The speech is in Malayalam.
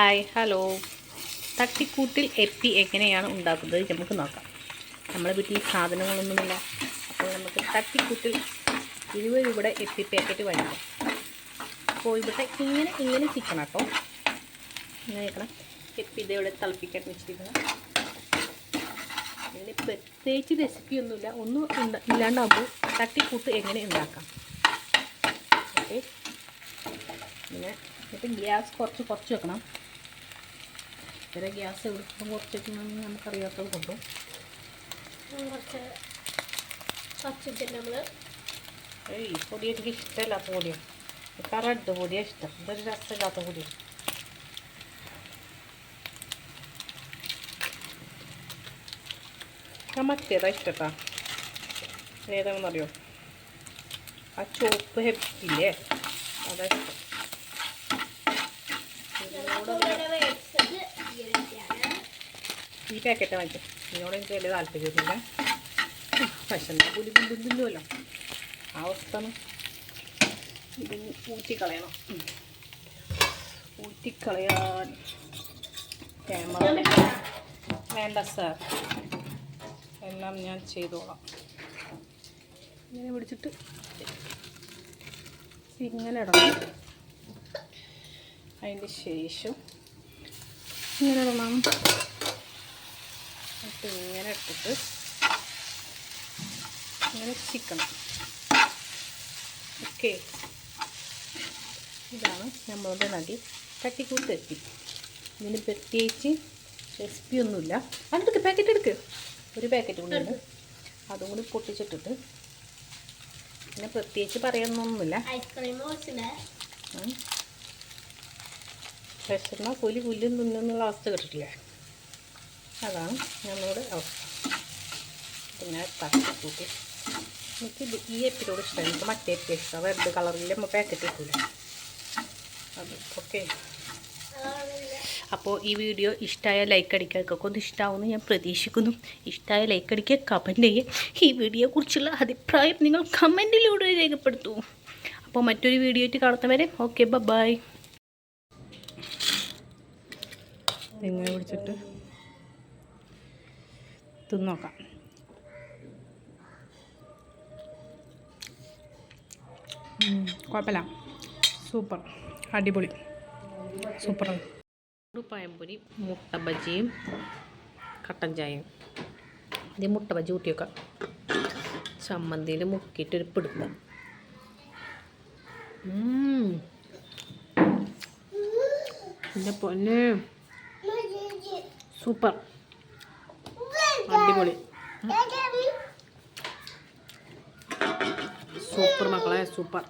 Hi hello. തട്ടിക്കൂട്ടിൽ എപ്പി എങ്ങനെയാണ് ഉണ്ടാക്കുന്നത് നമുക്ക് നോക്കാം. നമ്മുടെ വീട്ടിൽ സാധനങ്ങളൊന്നുമില്ല. അപ്പോൾ നമുക്ക് തട്ടിക്കൂട്ടിൽ ഇരുപത് രൂപയുടെ എപ്പി പാക്കറ്റ് വാങ്ങിക്കാം അപ്പോൾ ഇവിടെ ഇങ്ങനെ ഇങ്ങനെ ചിക്കണം കേട്ടോ. ഇങ്ങനെ വെക്കണം എപ്പി ഇതേവിടെ തിളപ്പിക്കാൻ വെച്ചിരിക്കണം ഇതിന് പ്രത്യേകിച്ച് റെസിപ്പി ഒന്നുമില്ല. ഒന്നും ഇല്ലാണ്ടാകുമ്പോൾ തട്ടിക്കൂട്ട് എങ്ങനെ ഉണ്ടാക്കാം? ഓക്കെ. പിന്നെ ഇപ്പം ഗ്യാസ് കുറച്ച് കുറച്ച് വെക്കണം. ഇത്ര ഗ്യാസ് എവിടുത്തും കുറച്ചിട്ടുണ്ടെന്ന് നമുക്കറിയാത്തത് കൊണ്ടും. കുറച്ച് പച്ചിട്ട് നമ്മൾ ഈ പൊടി എനിക്ക് ഇഷ്ടമില്ലാത്ത പൊടിയാണ് റെഡ് പൊടിയാണ് ഇഷ്ടം. ഇതൊരു രസമില്ലാത്ത പൊടിയാണ് ഞാൻ മറ്റേതാണ് ഇഷ്ടട്ടാ ഏതാണെന്നറിയോ? ആ ചുവപ്പ് ഹെപ്പില്ലേ അതാ ഇഷ്ടം ഇതിനോട് മേടിച്ചത് ഈ ഒരു രീതിയാണ്. ഈ പാക്കറ്റ് വാങ്ങിക്കും ഇതിനോട് എനിക്ക് വലിയ താല്പര്യമൊന്നുമില്ല. പക്ഷെ എന്താ പുലി പുല്ലുമല്ലോ ആ അവസ്ഥ ഇത് ഊറ്റിക്കളയണം. ഊറ്റിക്കളയാൻ ക്യാമറ വേണ്ട സാർ എല്ലാം ഞാൻ ചെയ്തോളാം. ഇങ്ങനെ പിടിച്ചിട്ട് ഇങ്ങനെ ഇടണം. അതിന് ശേഷം ഇങ്ങനെ ഇടണം. എന്നിട്ട് ഇങ്ങനെ ഇട്ടിട്ട് ഇങ്ങനെ ചിക്കണം. ഓക്കെ ഇതാണ് നമ്മളുടെ നടി തട്ടിക്കൂട്ട് എത്തി. ഇതിന് പ്രത്യേകിച്ച് റെസിപ്പി ഒന്നുമില്ല. അതെടുക്ക് പാക്കറ്റ് എടുക്ക്. ഒരു പാക്കറ്റ് കൂടി ഉണ്ട്. അതും കൂടി പൊട്ടിച്ചിട്ടിട്ട് പിന്നെ പ്രത്യേകിച്ച് കുറച്ചില്ല വിശന്നാൽ പുലി പുല്ലും തിന്നുന്നുള്ള അവസ്ഥ കിട്ടില്ലേ അതാണ് ഞങ്ങളുടെ അവസ്ഥ. പിന്നെ തട്ടിക്കൂട്ടി എനിക്ക് ഇത് ഈ എപ്പിനോട് ഇഷ്ടമാണ്. എനിക്ക് മറ്റേ എപ്പി ഇഷ്ടം. റെഡ് കളറിൽ നമ്മൾ പാക്കറ്റ് ഇട്ടില്ല അത് ഓക്കെ അപ്പോൾ ഈ വീഡിയോ ഇഷ്ടമായ ലൈക്ക് അടിക്കുക ഒക്കെ ഒന്ന് ഇഷ്ടമാവുമെന്ന് ഞാൻ പ്രതീക്ഷിക്കുന്നു. ഇഷ്ടമായ ലൈക്ക് അടിക്കുക കമന്റ് ചെയ്യുക. ഈ വീഡിയോയെക്കുറിച്ചുള്ള അഭിപ്രായം നിങ്ങൾ കമന്റിലൂടെ രേഖപ്പെടുത്തൂ. അപ്പോൾ മറ്റൊരു വീഡിയോ ആയിട്ട് കാണുന്നവരെ ഓക്കെ ബൈ നിങ്ങളെ പിടിച്ചിട്ട് തിന്നോക്കാം കുഴപ്പമില്ല. സൂപ്പർ. അടിപൊളി. ഒരു പഴംപൊരി മുട്ട ബജിയും കട്ടൻ ചായയും. ഇത് മുട്ട ബജി കൂട്ടിയൊക്കെ. ചമ്മന്തിയിൽ മുക്കിയിട്ട് ഒരു ഉം. എന്റെ പൊന്നെ. സൂപ്പർ. അടിപൊളി. സൂപ്പർ മക്കളെ സൂപ്പർ